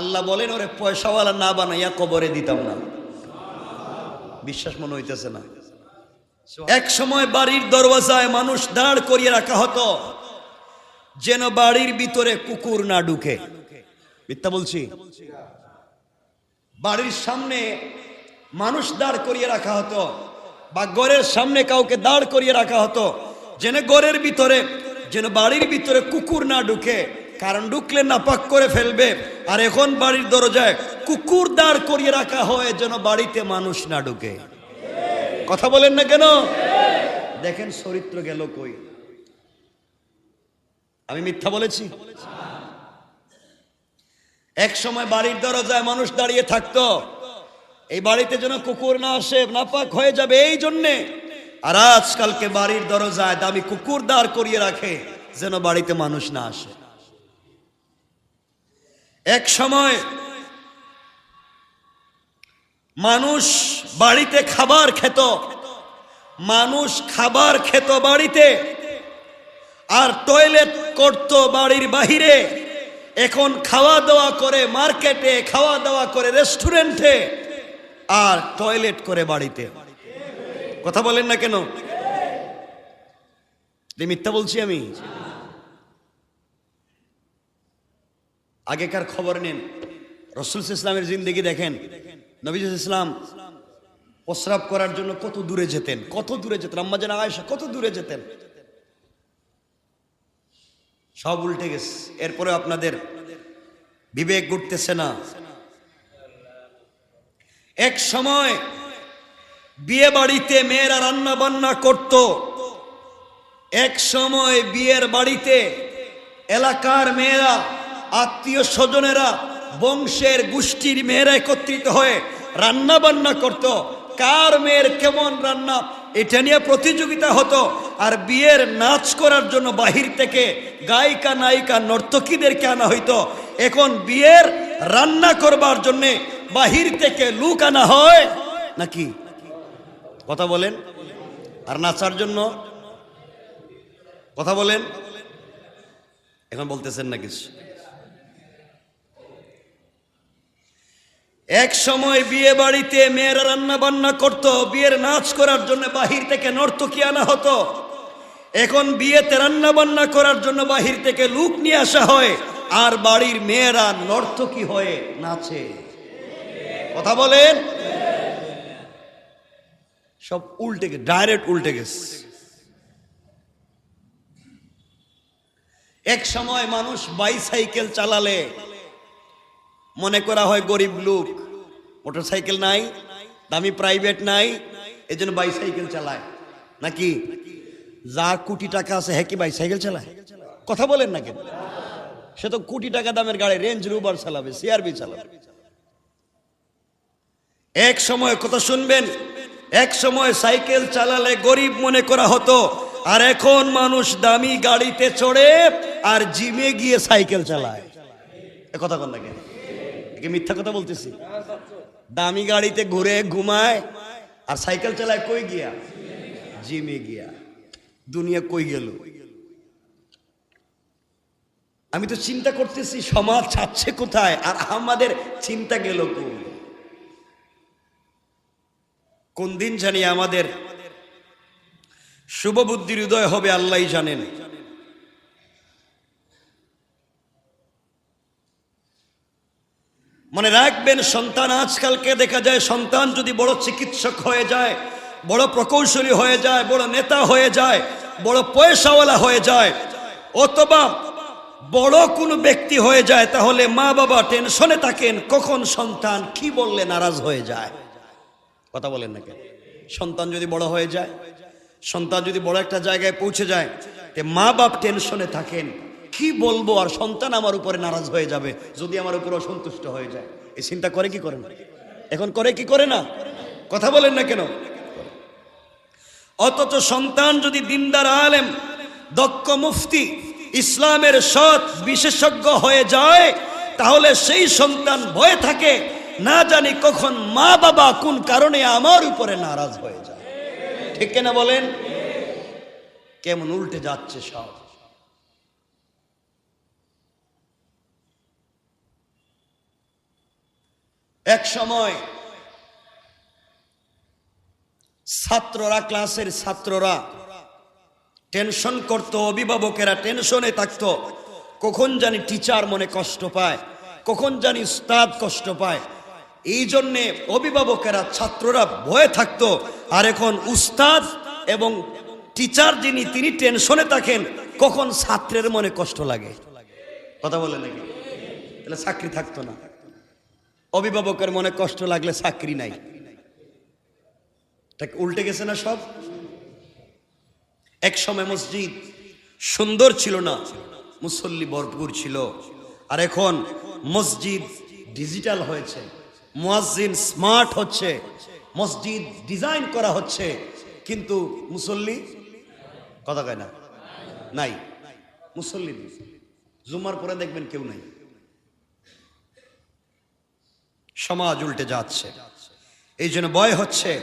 আল্লাহ বলেন, ওরে পয়সাওয়ালা না বানাইয়া কবরে দিতাম না। বিশ্বাস মনে হইতেছে না। এক সময় বাড়ির দরওয়াজায় মানুষ দাঁড় করিয়ে রাখা হতো, যেন বাড়ির ভিতরে কুকুর না ঢুকে। মিথ্যা বলছি? বাড়ির সামনে মানুষ দাঁড় করিয়ে রাখা হতো, বা ঘরের সামনে কাউকে দাঁড় করিয়ে রাখা হতো, যেন ঘরের ভিতরে, যেন বাড়ির ভিতরে কুকুর না ঢুকে। কারণ ঢুকলে নাপাক করে ফেলবে। আর এখন বাড়ির দরজায় কুকুর দাঁড় করিয়ে রাখা হয় যেন বাড়িতে মানুষ না ঢুকে। কথা বলেন না কেন? দেখেন চরিত্র গেল কই? আমি মিথ্যা বলেছি? এক সময় বাড়ির দরজায় মানুষ দাঁড়িয়ে থাকতো। এই বাড়িতে যেন কুকুর না আসে, নাপাক হয়ে যাবে এই জন্যে। আর আজকালকে বাড়ির দরজায় দামি কুকুর দাঁড় করিয়ে রাখে যেন বাড়িতে মানুষ না আসে। এক সময় মানুষ বাড়িতে খাবার খেত, মানুষ খাবার খেত বাড়িতে, আর টয়লেট করত বাড়ির বাহিরে। এখন খাওয়া দাওয়া করে মার্কেটে খাওয়া দাওয়া করে রেস্টুরেন্টে, আর টয়লেট করে বাড়িতে। কথা বলেন না কেন? মিথ্যা বলছি আমি। আগেকার খবর নেন। রসুল ইসলামের জিন্দগি দেখেন। নবীজ ইসলাম প্রস্রাব করার জন্য কত দূরে যেতেন, কত দূরে যেতেন। আম্মাজান আয়েশা, কত দূরে যেতেন। সব উল্টে গেছে। এরপরে আপনাদের বিবেক ঘুরতেছে না। এক সময় বিয়ে বাড়িতে মেয়েরা রান্না বান্না করত। এক সময় বিয়ের বাড়িতে এলাকার মেয়েরা আত্মীয় স্বজনেরা বংশের গোষ্ঠীর মেয়েরা একত্রিত হয়ে রান্না বান্না করত। কার মেয়ের কেমন রান্না? এটা নিয়ে প্রতিযোগিতা হতো। আর বিয়ের নাচ করার জন্য বাহির থেকে গায়িকা, নায়িকা, নর্তকীদেরকে আনা হইতো। এখন বিয়ের রান্না করবার জন্যে বাহির থেকে লুক আনা হয় নাকি? কথা বলেন। আর নাচার জন্য কথা বলেন। এখন বলতেছেন না কিছু। এক সময় বিয়ে বাড়িতে মেয়েরা রান্না বান্না করত, বিয়ের নাচ করার জন্য বাহির থেকে নর্তকী আনা হতো। এখন বিয়েতে রান্না বান্না করার জন্য বাহির থেকে লুক নিয়ে আসা হয়, আর বাড়ির মেয়েরা নর্তকী হয়ে নাচে। কথা বলেন? সব উল্টে গেছে, ডাইরেক্ট উল্টে গেছে। এক সময় মানুষ বাইসাইকেল চালালে মনে করা হয় গরিব লোক। মোটর সাইকেল নাই, দামি প্রাইভেট নাই এই জন্য বাইসাইকেল চালায়। নাকি? যার কোটি টাকা আছে হ্যাঁ কি বাইসাইকেল চালায়? কথা বলেন না কেন? সে তো কোটি টাকা দামের গাড়ি রেঞ্জ রুবার চালাবে সিআরবি চালাবে। এক সময় কথা শুনবেন, এক সময় সাইকেল চালালে গরিব মনে করা হতো, আর এখন মানুষ দামি গাড়িতে চড়ে আর জিমে গিয়ে সাইকেল চালায়। কথা কন না কেন? একে মিথ্যা কথা বলতেছি। দামি গাড়িতে ঘুরে ঘুমায় আর সাইকেল চালায় কই গিয়া? জিমে গিয়া। দুনিয়া কই গেল? আমি তো চিন্তা করতেছি, সমাজ ছাড়ছে কোথায় আর আমাদের চিন্তা গেল কই? কোন দিন জানি আমাদের শুভ বুদ্ধির হৃদয় হবে আল্লাহ জানেন। মনে রাখবেন, সন্তান আজকালকে দেখা যায়, সন্তান যদি বড় চিকিৎসক হয়ে যায়, বড় প্রকৌশলী হয়ে যায়, বড় নেতা হয়ে যায়, বড় পয়সাওয়ালা হয়ে যায়, অথবা বড় কোনো ব্যক্তি হয়ে যায়, তাহলে মা বাবা টেনশনে থাকেন, কখন সন্তান কি বললে নারাজ হয়ে যায়? কথা বলেন না কেন? সন্তান যদি বড় হয়ে যায়, সন্তান যদি বড় একটা জায়গায় পৌঁছে যায়, তে মা বাপ টেনশনে থাকেন। কি বলব? আর সন্তান আমার উপরে নারাজ হয়ে যাবে যদি আমার উপরে অসন্তুষ্ট হয়ে যায়। এই চিন্তা করে কি করে না? এখন করে কি করে না? কথা বলেন না কেন? অথচ সন্তান যদি দিনদার আলেম, দক্ষ মুফতি, ইসলামের সৎ বিশেষজ্ঞ হয়ে যায়, তাহলে সেই সন্তান ভয়ে থাকে, না জানি কখন মা বাবা কোন কারণে আমার উপরে নারাজ হয়ে যায়। ঠিক কেনা বলেন? কেমন উল্টে যাচ্ছে সব। এক সময় ছাত্ররা, ক্লাসের ছাত্ররা টেনশন করতো, অভিভাবকেরা টেনশনে থাকতো, কখন জানি টিচার মনে কষ্ট পায়, কখন জানি উস্তাদ কষ্ট পায়। এই জন্যে অভিভাবকেরা, ছাত্ররা ভয়ে থাকতো, আর এখন উস্তাদ এবং টিচার যিনি, তিনি টেনশনে থাকেন, কখন ছাত্রের মনে কষ্ট লাগে। কথা বলে নাকি? তাহলে চাকরি থাকতো না। অভিভাবকের মনে কষ্ট লাগলে চাকরি নাই। তা উল্টে গেছে না সব? এক সময় মসজিদ সুন্দর ছিল না, মুসল্লি ভরপুর ছিল। আর এখন মসজিদ ডিজিটাল হয়েছে, মুয়াজ্জিন স্মার্ট হচ্ছে, মসজিদ ডিজাইন করা হচ্ছে, কিন্তু মুসল্লি কথা কয় না? নাই। মুসল্লি জুমার পরে দেখবেন কেউ নাই। সমাজ উল্টে যাচ্ছে। এই জন্য ভয় হচ্ছে,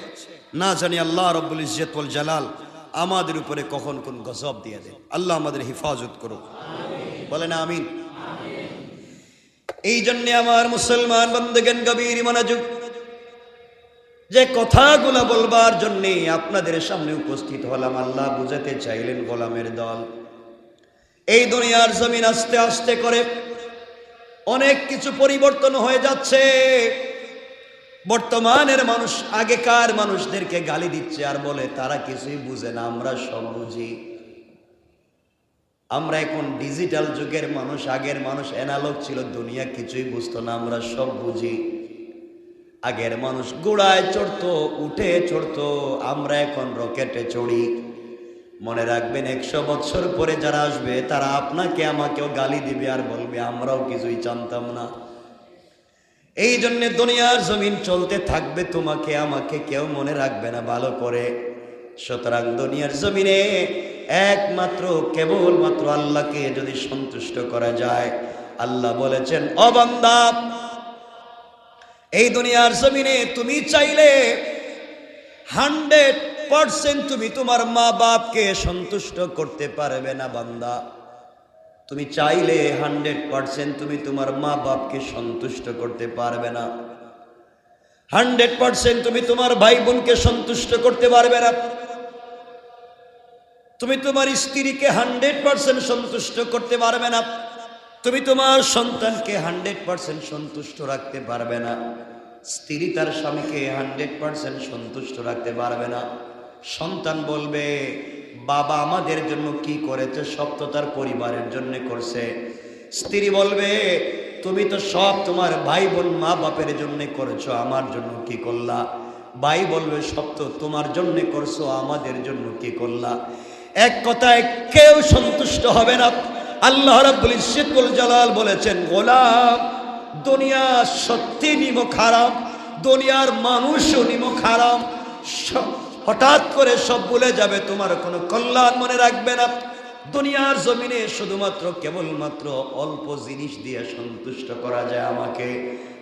না জানি আল্লাহ রব্বুল ইজ্জতুল জালাল আমাদের উপরে কখন কোন গজব দিয়ে দেন। আল্লাহ আমাদের হেফাজত করুক। বলেন আমিন। এই জন্য আমার মুসলমান বন্ধুগণ, গভীর মনোযোগ, যে কথাগুলা বলবার জন্য আপনাদের সামনে উপস্থিত হলাম। আল্লাহ বুঝাতে চাইলেন গোলামের দল। এই দুনিয়ার জমিন আস্তে আস্তে করে অনেক কিছু পরিবর্তন হয়ে যাচ্ছে। বর্তমানের মানুষ, আগেকার মানুষদেরকে গালি দিচ্ছে আর বলে, তারা কিছুই বুঝে না, আমরা সব বুঝি। আমরা এখন ডিজিটাল যুগের মানুষ, আগের মানুষ এনালগ ছিল, দুনিয়া কিছুই বুঝতো না, আমরা সব বুঝি। আগের মানুষ গোড়ায় চড়তো, উঠে চড়তো, আমরা এখন রকেটে চড়ি। মনে রাখবেন, একশো বছর পরে যারা আসবে, তারা আপনাকে আমাকেও গালি দিবে আর বলবে, আমরাও কিছুই জানতাম না। এই জন্যে দুনিয়ার জমিন চলতে থাকবে তোমাকে, আমাকে কেউ মনে রাখবে না ভালো করে। সুতরাং দুনিয়ার জমিনে একমাত্র, কেবলমাত্র আল্লাহকে যদি সন্তুষ্ট করা যায়, আল্লাহ বলেছেন অবান্দা এই দুনিয়ার জমিনে তুমি চাইলে হান্ড্রেড পার্সেন্ট তুমি তোমার মা বাপকে সন্তুষ্ট করতে পারবে না, বান্দা। তুমি চাইলে হান্ড্রেড পার্সেন্ট তুমি তোমার মা বাপকে সন্তুষ্ট করতে পারবে না। হান্ড্রেড পার্সেন্ট তুমি তোমার ভাই বোনকে সন্তুষ্ট করতে পারবে না। তুমি তোমার স্ত্রীকে হান্ড্রেড পার্সেন্ট সন্তুষ্ট করতে পারবে না। তুমি তোমার সন্তানকে হান্ড্রেড পার্সেন্ট সন্তুষ্ট রাখতে পারবে না। স্ত্রী তার স্বামীকে হান্ড্রেড পার্সেন্ট সন্তুষ্ট রাখতে পারবে না। সন্তান বলবে, বাবা আমাদের জন্য কি করেছে? সব তো তার পরিবারের জন্য করছে। স্ত্রী বলবে, তুমি তো সব তোমার ভাই বোন মা বাপের জন্য করেছ, আমার জন্য কি করলা? ভাই বলবে, সব তো তোমার জন্য করছ, আমাদের জন্য কি করলা? এক কথায় কেউ সন্তুষ্ট হবে না। আল্লাহ রাব্বুল ইজ্জতুল জালাল বলেছেন, গোলাম, দুনিয়া সত্যি নিমো খারাপ দুনিয়ার মানুষও নিমো খারাপ হঠাৎ করে সব ভুলে যাবে, তোমার কোনো কল্যাণ মনে রাখবে না। দুনিয়ার জমিনে শুধুমাত্র কেবলমাত্র অল্প জিনিস দিয়ে সন্তুষ্ট করা যায় আমাকে।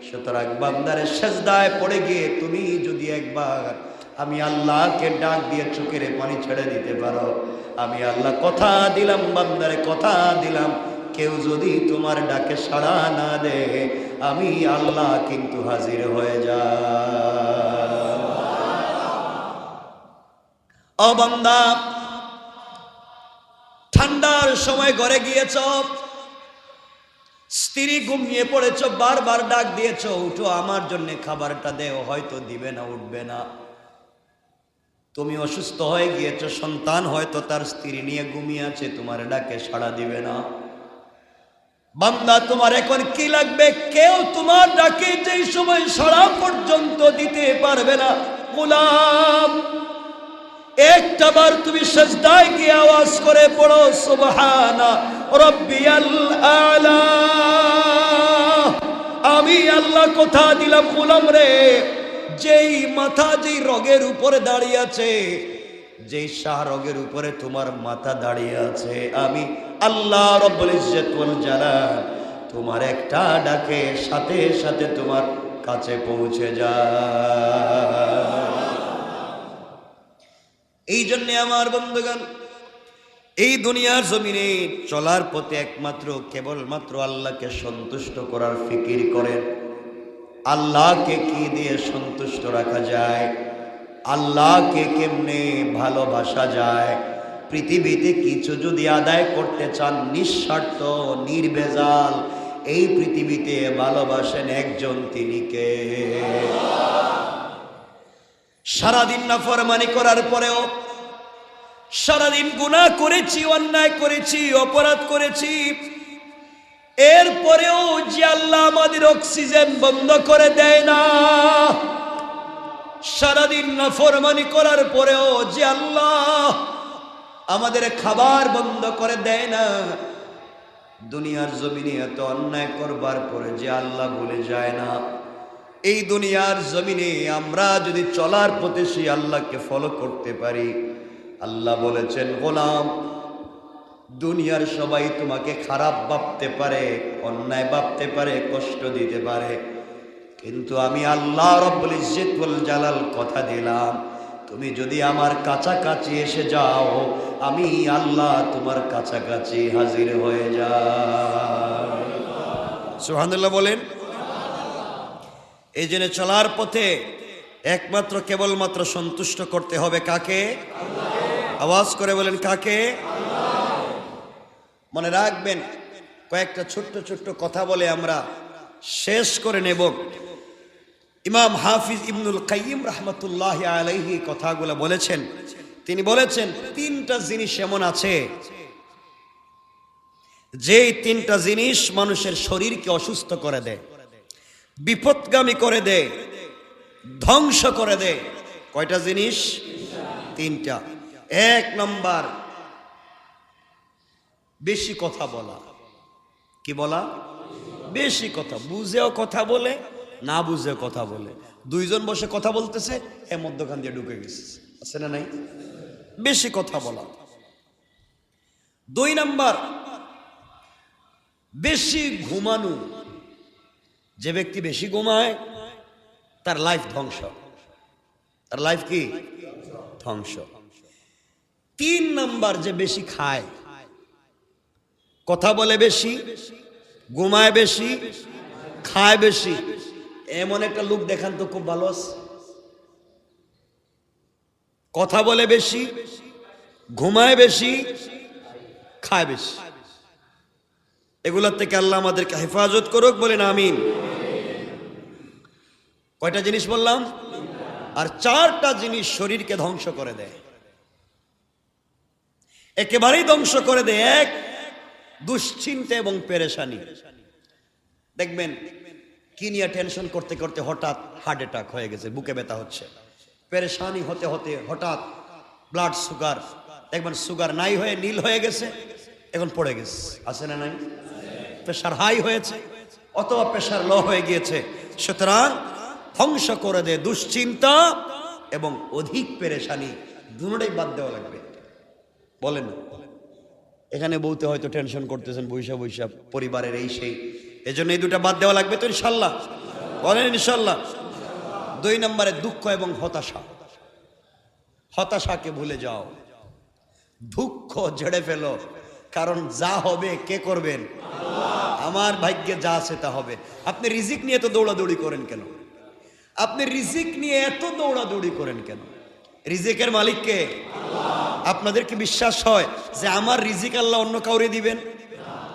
সুতরাং বান্দারের সেজদায় পড়ে গিয়ে তুমি যদি একবার আমি আল্লাহকে ডাক দিয়ে চোখের পানি ছেড়ে দিতে পারো। আমি আল্লাহ কথা দিলাম, বান্দারে কথা দিলাম। কেউ যদি তোমার ডাকে সাড়া না দে আমি আল্লাহ কিন্তু হাজির হয়ে যা ও বান্দা ঠান্ডার সময় ঘরে গিয়েছ। স্ত্রী ঘুমিয়ে পড়েছ, বারবার ডাক দিয়েছ, উঠো, আমার জন্য খাবারটা দেও, হয়তো দিবে না, উঠবে না। তুমি অসুস্থ হয়ে গিয়েছ, সন্তান হয়তো তার স্ত্রী নিয়ে ঘুমিয়ে আছে, তোমার ডাকে সাড়া দিবে না। বান্দা, তোমার এখন কি লাগবে? কেউ তোমার ডাকে যেই সময় সারা পর্যন্ত দিতে পারবে না। গোলাম! একটা বার তুমি সজদায় গিয়ে আওয়াজ করে পড়ো, সুবহানা রব্বিয়াল আলা। আমি আল্লাহ কথা দিলাম, গোলাম রে। যেই মাথা, যেই রগের উপরে দাঁড়িয়ে আছে, যেই শাহ রগের উপরে তোমার মাথা দাঁড়িয়ে আছে, আমি আল্লাহ রব্বুল ইজ্জত ওয়াল জালাল তোমার একটা ডাকে সাথে সাথে তোমার কাছে পৌঁছে যায় এই জন্যে আমার বন্ধুগণ, এই দুনিয়ার জমিনে চলার পথে একমাত্র, কেবলমাত্র আল্লাহকে সন্তুষ্ট করার ফিকির করেন। আল্লাহকে কি দিয়ে সন্তুষ্ট রাখা যায়? আল্লাহকে কেমনে ভালোবাসা যায়? পৃথিবীতে কিছু যদি আদায় করতে চান, নিঃস্বার্থ, নির্বেজাল, এই পৃথিবীতে ভালোবাসেন একজন তিনি কে? সারাদিন না ফরমানি করার পরেও সারাদিন গুনাহ করেছি, অন্যায় করেছি, অপরাধ করেছি। এরপরেও যে আল্লাহ আমাদের অক্সিজেন বন্ধ করে দেয় না, সারাদিন না ফরমানি করার পরেও যে আল্লাহ আমাদের খাবার বন্ধ করে দেয় না, দুনিয়ার জমিনে এত অন্যায় করবার পরে যে আল্লাহ বলে যায় না, এই দুনিয়ার জমিনে আমরা যদি চলার পথে সেই আল্লাহকে ফলো করতে পারি আল্লাহ বলেছেন, গোলাম, দুনিয়ার সবাই তোমাকে খারাপ ভাবতে পারে, অন্যায় ভাবতে পারে, কষ্ট দিতে পারে। কিন্তু আমি আল্লাহ রব্বুল ইজ্জতুল জালাল কথা দিলাম, তুমি যদি আমার কাছাকাছি এসে যাও, আমি আল্লাহ তোমার কাছাকাছি হাজির হয়ে যা সুহানুল্লাহ বলেন, এই জন্য চলার পথে একমাত্র কেবলমাত্র সন্তুষ্ট করতে হবে কাকে? আওয়াজ করে বলেন, কাকে? মনে রাখবেন, কয়েকটা ছোট্ট ছোট্ট কথা বলে আমরা শেষ করে নেব। ইমাম হাফিজ ইবনুল কাইম রহমতুল্লাহ আলাইহি কথাগুলো বলেছেন। তিনি বলেছেন, তিনটা জিনিস এমন আছে, যেই তিনটা জিনিস মানুষের শরীরকে অসুস্থ করে দেয়, বিপদগামী করে দেয়, ধ্বংস করে দেয়। কয়টা জিনিস? তিনটা। এক নম্বর, বেশি কথা বলা। কি বলা? বেশি কথা। বুঝেও কথা বলে, না বুঝেও কথা বলে। দুইজন বসে কথা বলতেছে, এ মধ্যখান দিয়ে ঢুকে গেছে। আছে না নাই? বেশি কথা বলা। দুই নাম্বার, বেশি ঘুমানো। যে ব্যক্তি বেশি ঘুমায়, তার লাইফ ধ্বংস। তার লাইফ কি? ধ্বংস। তিন নাম্বার যে বেশি খায়, কথা বলে বেশি, ঘুমায় বেশি, খায় বেশি, এমন একটা লোক দেখান তো খুব ভালো আছে। কথা বলে বেশি, ঘুমায় বেশি, খায় বেশি। এগুলোর থেকে আল্লাহ আমাদেরকে হেফাজত করুক, বলেন আমিন। কয়টা জিনিস বললাম? আর চারটা জিনিস শরীরকে ধ্বংস করে দেয়। একেবারেই ধ্বংস করে দেয় এক দুশ্চিন্তা এবং পেরেশানি। দেখবেন, কি নিয়ে টেনশন করতে করতে হঠাৎ হার্ট অ্যাটাক হয়ে গেছে, বুকে ব্যথা হচ্ছে। পেরেশানি হতে হতে হঠাৎ ব্লাড সুগার দেখবেন সুগার নাই হয়ে, নীল হয়ে গেছে, এখন পড়ে গেছে। আছে না নাই? প্রেশার হাই হয়েছে, অথবা প্রেশার লো হয়ে গিয়েছে। সুতরাং ধ্বংস করে দেয় দুশ্চিন্তা এবং অধিক পেরেশানি, দুটোই বাদ দেওয়া লাগবে। বলেন এখানে বলতে হয়তো টেনশন করতেছেন বৈশা বৈশা পরিবারের এই সেই। এজন্য এই দুটা বাদ দেওয়া লাগবে তো ইনশাল্লাহ। বলেন ইনশাল্লাহ। দুই নম্বরে দুঃখ এবং হতাশা। হতাশাকে ভুলে যাও। দুঃখ ঝেড়ে ফেলো। কারণ যা হবে কে করবেন? আমার ভাগ্যে যা আছে তা হবে। আপনি রিজিক নিয়ে তো দৌড়াদৌড়ি করেন কেন? আপনি রিজিক নিয়ে এত দৌড়াদৌড়ি করেন কেন? রিজিকের মালিককে আপনাদের কি বিশ্বাস হয় যে আমার রিজিক আল্লাহ অন্য কাউরে দিবেন?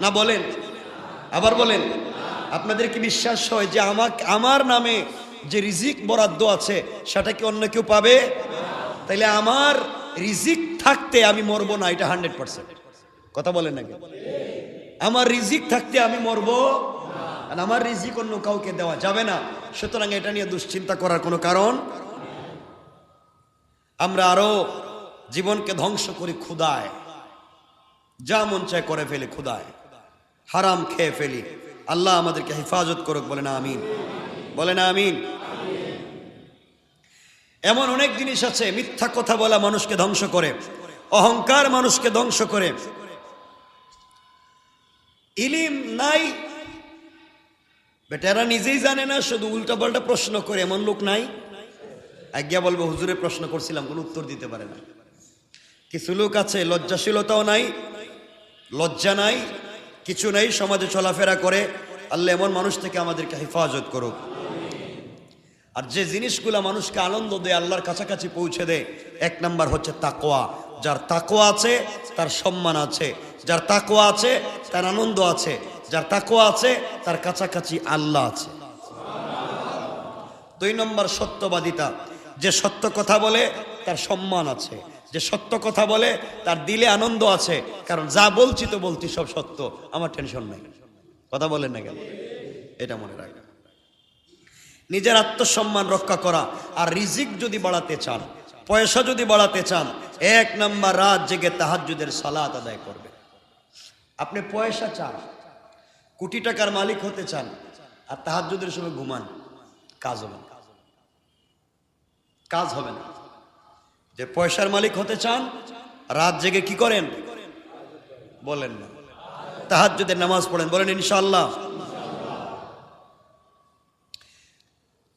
না বলেন। আবার বলেন। আপনাদের কি বিশ্বাস হয় যে আমাকে আমার নামে যে রিজিক বরাদ্দ আছে, সেটা কি অন্য কেউ পাবে? তাইলে আমার রিজিক থাকতে আমি মরবো না, এটা হান্ড্রেড পার্সেন্ট। কথা বলেন নাকি? আমার রিজিক থাকতে আমি মরবো আর আমার রিজিক অন্য কাউকে দেওয়া যাবে না। সুতরাং এটা নিয়ে দুশ্চিন্তা করার কোনো কারণ? আমরা আরও জীবনকে ধ্বংস করি ক্ষুদায়। যা মন চায় করে ফেলি ক্ষুদায়। হারাম খেয়ে ফেলি। আল্লাহ আমাদেরকে হেফাজত করুক বলে না আমিন। বলে না আমিন। এমন অনেক জিনিস আছে, মিথ্যা কথা বলা মানুষকে ধ্বংস করে, অহংকার মানুষকে ধ্বংস করে। ইলিম নাই। বেটারা নিজেই জানে না, শুধু উল্টা পাল্টা প্রশ্ন করে, এমন লোক নাই। আজ্ঞা বলব, হুজুরে প্রশ্ন করছিলাম, কোনো উত্তর দিতে পারে না। কিছু লোক আছে, লজ্জাশীলতাও নাই, লজ্জা নাই, কিছু নাই, সমাজে চলাফেরা করে। আল্লাহ এমন মানুষ থেকে আমাদেরকে হেফাজত করুক। আর যে জিনিসগুলো মানুষকে আনন্দ দেয়, আল্লাহর কাছাকাছি পৌঁছে দেয়, এক নাম্বার হচ্ছে তাকোয়া যার তাকোয়া আছে, তার সম্মান আছে। যার তাকোয়া আছে, তার আনন্দ আছে। যার তাকোয়া আছে, তার কাছাকাছি আল্লাহ আছে। দুই নম্বর সত্যবাদিতা। যে সত্য কথা বলে, তার সম্মান আছে। যে সত্য কথা বলে, তার দিলে আনন্দ আছে। কারণ যা বলছি তো বলছি, সব সত্য। আমার টেনশন নাই। কথা বলেন না কেন? এটা মনে রাখবেন নিজের আত্মসম্মান রক্ষা করা আর রিজিক যদি বাড়াতে চান, পয়সা যদি বাড়াতে চান, এক নাম্বার রাত জেগে তাহাজ্জুদের সালাত আদায় করবে। আপনি পয়সা চান, কোটি টাকার মালিক হতে চান, আর তাহাজ্জুদের সময় ঘুমান। কাজ হবে না। কাজ হবে না। যে পয়সার মালিক হতে চান, রাত জেগে কি করেন? বলেন না। তাহাজ্জুদের নামাজ পড়েন, বলেন ইনশাল্লাহ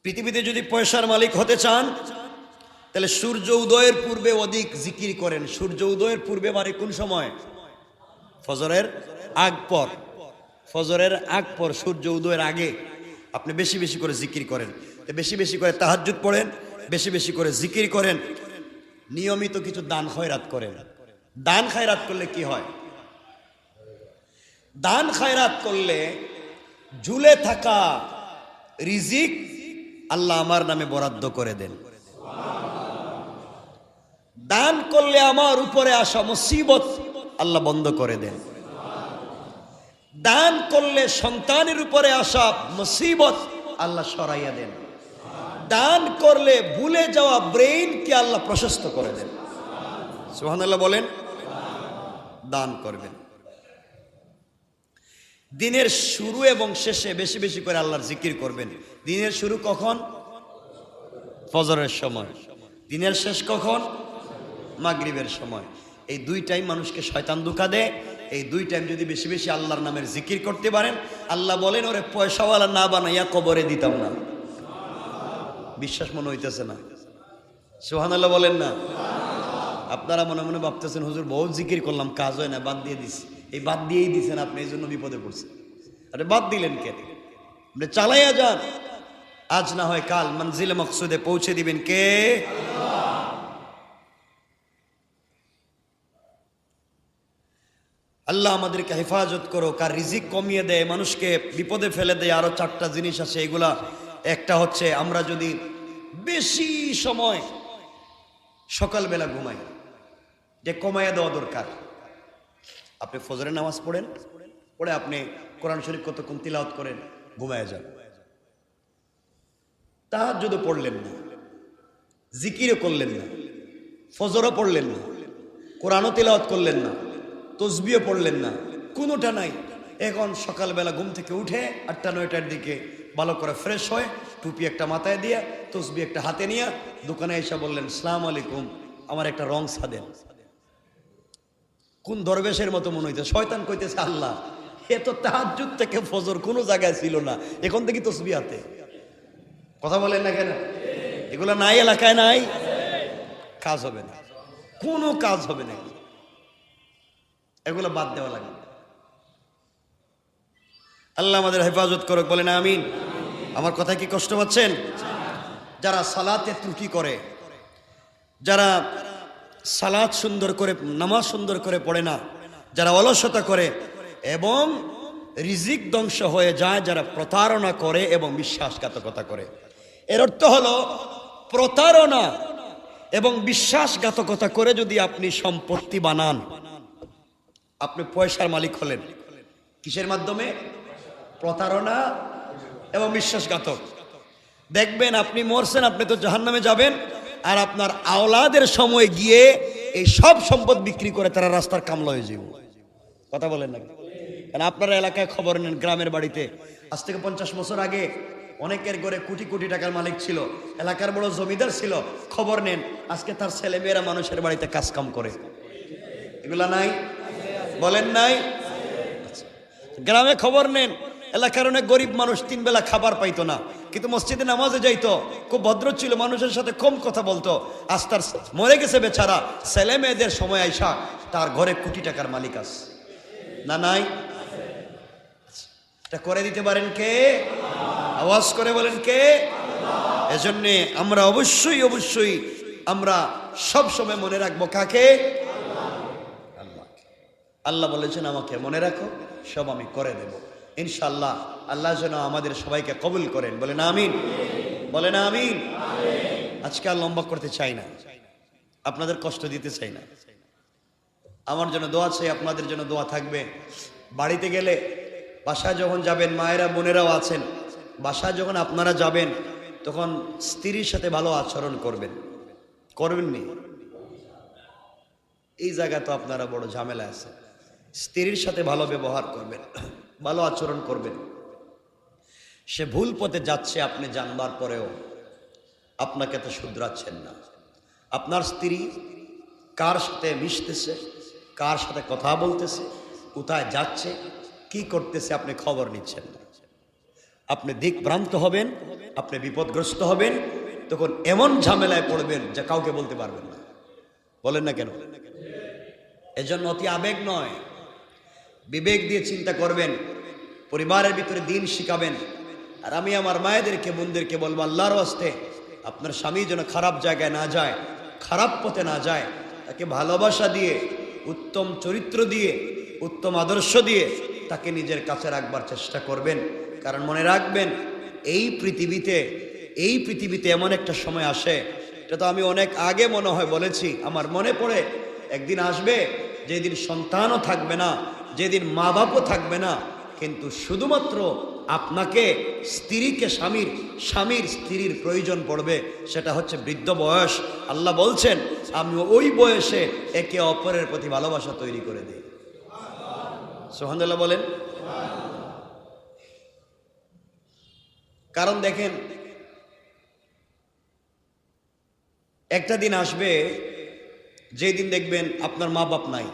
পৃথিবীতে যদি পয়সার মালিক হতে চান, তাহলে সূর্য উদয়ের পূর্বে অধিক জিকির করেন। সূর্য উদয়ের পূর্বে মানে কোন সময়? ফজরের আগ পর। ফজরের আগ পর, সূর্য উদয়ের আগে আপনি বেশি বেশি করে জিকির করেন। বেশি বেশি করে তাহাজ্জুদ পড়েন, বেশি বেশি করে জিকির করেন। নিয়মিত কিছু দান খয়রাত করেন। দান খায়রাত করলে কি হয়? দান খায়রাত করলে ঝুলে থাকা রিজিক আল্লাহ আমার নামে বরাদ্দ করে দেন। দান করলে আমার উপরে আসা মুসিবত আল্লাহ বন্ধ করে দেন। দান করলে সন্তানের উপরে আসা মুসিবত আল্লাহ সরাইয়া দেন। দান করলে ভুলে যাওয়া ব্রেইনকে আল্লাহ প্রশস্ত করে দেন। সোহানাল্লাহ বলেন, দান করবেন। দিনের শুরু এবং শেষে বেশি বেশি করে আল্লাহর জিকির করবেন। দিনের শুরু কখন? ফজরের সময়। দিনের শেষ কখন? মাগরিবের সময়। এই দুই টাইম মানুষকে শয়তান দুঃখা দেয়। এই দুই টাইম যদি বেশি বেশি আল্লাহর নামের জিকির করতে পারেন, আল্লাহ বলেন, ওরে পয়সাওয়ালা না বানাইয়া কবরে দিতাম না। বিশ্বাস মনে হইতেছে না। সোহান আল্লাহ বলেন না। আপনারা মনে মনে ভাবতেছেন, হুজুর, বহুত জিকির করলাম, কাজ হয় না, বাদ দিয়ে দিছি। এই বাদ দিয়েই দিছেন আপনি, এই জন্য বিপদে পড়ছেন। আরে বাদ দিলেন কেন আপনি চালাইয়া যান। আজ না হয় কাল মঞ্জিলে মকসুদে পৌঁছে দিবেন কে? আল্লাহ আমাদেরকে হেফাজত করো, কার রিজিক কমিয়ে দেয়, মানুষকে বিপদে ফেলে দেয়, আরও চারটা জিনিস আছে, এগুলা একটা হচ্ছে আমরা যদি বেশি সময় সকালবেলা ঘুমাই, যে কমাইয়া দেওয়া দরকার। আপনি ফজরের নামাজ পড়েন, পড়ে আপনি কোরআন শরীফ কতক্ষণ তিলাওয়াত করেন ঘুমায় যান। তাহার যদি পড়লেন না, জিকিরও করলেন না, ফজরও পড়লেন না, কোরআনও তিলাওয়াত করলেন না তসবিও পড়লেন না, কোনোটা নাই। এখন সকালবেলা ঘুম থেকে উঠে আটটা নয়টার দিকে ভালো করে ফ্রেশ হয়, টুপি একটা মাথায় দিয়ে, তসবি একটা হাতে নিয়ে দোকানে এসে বললেন, সালাম আলাইকুম, আমার একটা রং সাদেন। কোন দরবেশের মতো মনে হইতে শয়তান কইতেছে, আল্লাহ, এ তো তাহাজুদ থেকে ফজর কোনো জায়গায় ছিল না, এখন থেকে তসবি হাতে। কথা বলেন না কেন? এগুলো নাই, এলাকায় নাই? কাজ হবে না, কোনো কাজ হবে না এগুলো বাদ দেওয়া লাগে। আল্লাহ আমাদের হেফাজত করুক, বলেন আমিন। আমার কথায় কি কষ্ট পাচ্ছেন? যারা সালাতে ত্রুটি করে, যারা সালাদ সুন্দর করে, নামাজ সুন্দর করে পড়ে না, যারা অলসতা করে এবং রিজিক ধ্বংস হয়ে যায়, যারা প্রতারণা করে এবং বিশ্বাসঘাতকতা করে। এর অর্থ হলো, প্রতারণা এবং বিশ্বাসঘাতকতা করে যদি আপনি সম্পত্তি বানান, আপনি পয়সার মালিক হলেন। কিসের মাধ্যমে? প্রতারণা এবং বিশ্বাসঘাতক। দেখবেন আপনি মরছেন, আপনি তো জাহান্নামে যাবেন, আর আপনার আওলাদের সময় গিয়ে এই সব সম্পদ বিক্রি করে তারা রাস্তার কামলা হয়ে যাব কথা বলেন না কারণ আপনারা এলাকায় খবর নেন, গ্রামের বাড়িতে। আজ থেকে পঞ্চাশ বছর আগে অনেকের ঘরে কোটি কোটি টাকার মালিক ছিল, এলাকার বড় জমিদার ছিল, খবর নেন, আজকে তার ছেলে মেয়েরা মানুষের বাড়িতে কাজ কাম করে। এগুলা নাই? বলেন নাই? আচ্ছা। গ্রামে খবর নেন এলাকার অনেক গরিব মানুষ তিন বেলা খাবার পাইতো না। কিন্তু মসজিদে নামাজে যাইতো, খুব ভদ্র ছিল, মানুষের সাথে কম কথা বলতো। আজ তার মরে গেছে বেচারা, ছেলে মেয়েদের সময় আইসা তার ঘরে কোটি টাকার মালিক আস না নাই? এটা করে দিতে পারেন কে? আওয়াজ করে বলেন কে? এজন্যে আমরা অবশ্যই অবশ্যই আমরা সব সময় মনে রাখব কাকে। আল্লাহ বলেছেন, আমাকে মনে রাখো, সব আমি করে দেব। ইনশাল্লাহ আল্লাহ যেন আমাদের সবাইকে কবুল করেন। বলেন আমিন। বলেন আমিন। আজকে আর লম্বা করতে চাই না। আপনাদের কষ্ট দিতে চাই না। আমার জন্য দোয়া চাই, আপনাদের জন্য দোয়া থাকবে। বাড়িতে গেলে বাসায় যখন যাবেন, মায়েরা, বোনেরাও আছেন, বাসায় যখন আপনারা যাবেন, তখন স্ত্রীর সাথে ভালো আচরণ করবেন। করবেননি? এই জায়গা তো আপনারা বড় ঝামেলা আছে স্ত্রীর সাথে ভালো ব্যবহার করবেন। ভালো আচরণ করবেন। সে ভুল পথে যাচ্ছে, আপনি জানবার পরেও আপনাকে তো শুধরাচ্ছেন না। আপনার স্ত্রী কার সাথে মিশতেছে, কার সাথে কথা বলতেছে, কোথায় যাচ্ছে, কি করতেছে আপনি খবর নিচ্ছেন না। আপনি দিকভ্রান্ত হবেন, আপনি বিপদগ্রস্ত হবেন, তখন এমন ঝামেলায় পড়বেন যা কাউকে বলতে পারবেন না। বলেন না কেন? এজন্য অতি আবেগ নয়। বিবেক দিয়ে চিন্তা করবেন পরিবারের ভিতরে দিন শিখাবেন। আর আমি আমার মায়েদেরকে, বোনদেরকে বলব, আল্লাহর আসতে আপনার স্বামী যেন খারাপ জায়গায় না যায়, খারাপ পথে না যায়, তাকে ভালোবাসা দিয়ে, উত্তম চরিত্র দিয়ে, উত্তম আদর্শ দিয়ে তাকে নিজের কাছে রাখবার চেষ্টা করবেন। কারণ মনে রাখবেন, এই পৃথিবীতে এই পৃথিবীতে এমন একটা সময় আসে, এটা তো আমি অনেক আগে মনে হয় বলেছি, আমার মনে পড়ে, একদিন আসবে, যেদিন সন্তানও থাকবে না, যেদিন মা বাপও থাকবে না কিন্তু শুধুমাত্র আপনাকে স্ত্রীকে স্বামীর স্বামীর স্ত্রীর প্রয়োজন পড়বে, সেটা হচ্ছে বৃদ্ধ বয়স। আল্লাহ বলছেন, আমি ওই বয়সে একে অপরের প্রতি ভালোবাসা তৈরি করে দিই। সোহানুল্লাহ বলেন। কারণ দেখেন, একটা দিন আসবে, যেই দিন দেখবেন আপনার মা বাপ নাই।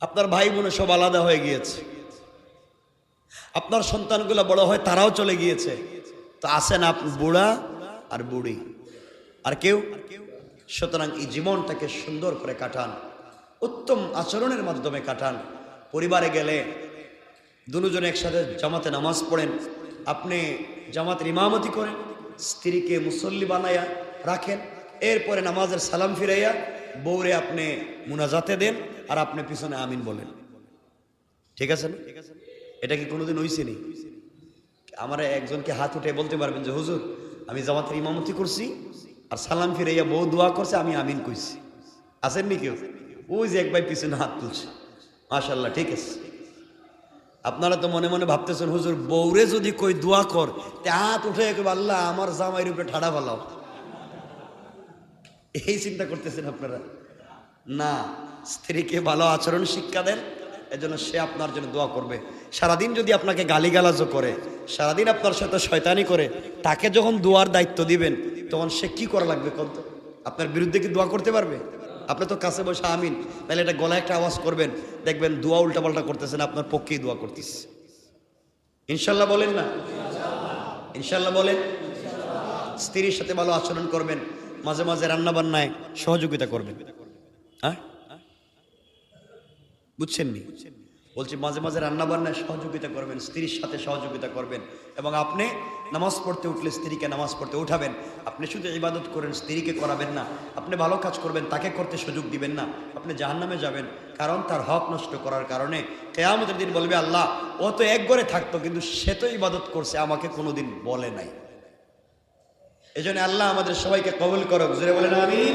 আপনার ভাই বোনে সব আলাদা হয়ে গিয়েছে। আপনার সন্তানগুলো বড় হয় তারাও চলে গিয়েছে। তো আসেন আপনি বুড়া আর বুড়ি। আর কেউ? সুতরাং এই জীবনটাকে সুন্দর করে কাটান। উত্তম আচরণের মাধ্যমে কাটান। পরিবারে গেলে দুজন একসাথে জামাতে নামাজ পড়েন। আপনি জামাতের ইমামতি করেন। স্ত্রীকে মুসল্লি বানাইয়া রাখেন। এরপরে নামাজের সালাম ফিরাইয়া বউরে আপনি মুনাজাতে দেন আর আপনি পিছনে আমিন বলেন। ঠিক আছে না? এটা কি কোনোদিন হইছে নি? আমার একজনকে হাত উঠে বলতে পারবেন যে, হুজুর, আমি জামাতের ইমামতি করছি আর সালাম ফিরাইয়া বউ দোয়া করছে, আমি আমিন কইছি। আসেননি কেউ? ওই যে এক ভাই পিছনে হাত তুলছে। মাশাল্লাহ ঠিক আছে। আপনারা তো মনে মনে ভাবতেছেন, হুজুর, বউরে যদি কই দোয়া কর, তে হাত উঠে আল্লাহ আমার জামাইয়ের উপরে ঠাড়া ফেলাও। এই চিন্তা করতেছেন আপনারা? না, স্ত্রীকে ভালো আচরণ শিক্ষা দেন, এজন্য সে আপনার জন্য দোয়া করবে। সারাদিন যদি আপনাকে গালিগালাজও করে, সারাদিন আপনার সাথে শয়তানি করে, তাকে যখন দোয়ার দায়িত্ব দিবেন, তখন সে কি করা লাগবে কত আপনার বিরুদ্ধে কি দোয়া করতে পারবে? আপনি তো কাছে বসে আমিন, তাহলে এটা গলায় একটা আওয়াজ করবেন, দেখবেন দোয়া উল্টাপাল্টা করতেছেন, আপনার পক্ষেই দোয়া করতেছে। ইনশাল্লাহ বলেন না? ইনশাল্লাহ বলেন? স্ত্রীর সাথে ভালো আচরণ করবেন মাঝে মাঝে রান্না বান্নায় সহযোগিতা করবেন হ্যাঁ? বুঝছেন নি বলছি মাঝে মাঝে রান্না বান্নায় সহযোগিতা করবেন, স্ত্রীর সাথে সহযোগিতা করবেন এবং আপনি নামাজ পড়তে উঠলে স্ত্রীকে নামাজ পড়তে উঠাবেন। আপনি শুধু ইবাদত করেন, স্ত্রীকে করাবেন না। আপনি ভালো কাজ করবেন, তাকে করতে সুযোগ দিবেন না। আপনি জাহান্নামে যাবেন, কারণ তার হক নষ্ট করার কারণে। কেয়ামতের দিন বলবে আল্লাহ, ও তো এক ঘরে থাকতো, কিন্তু সে তো ইবাদত করছে, আমাকে কোনোদিন বলে নাই। এই আল্লাহ আমাদের সবাইকে কবল করক। জোরে বলেন আমিন।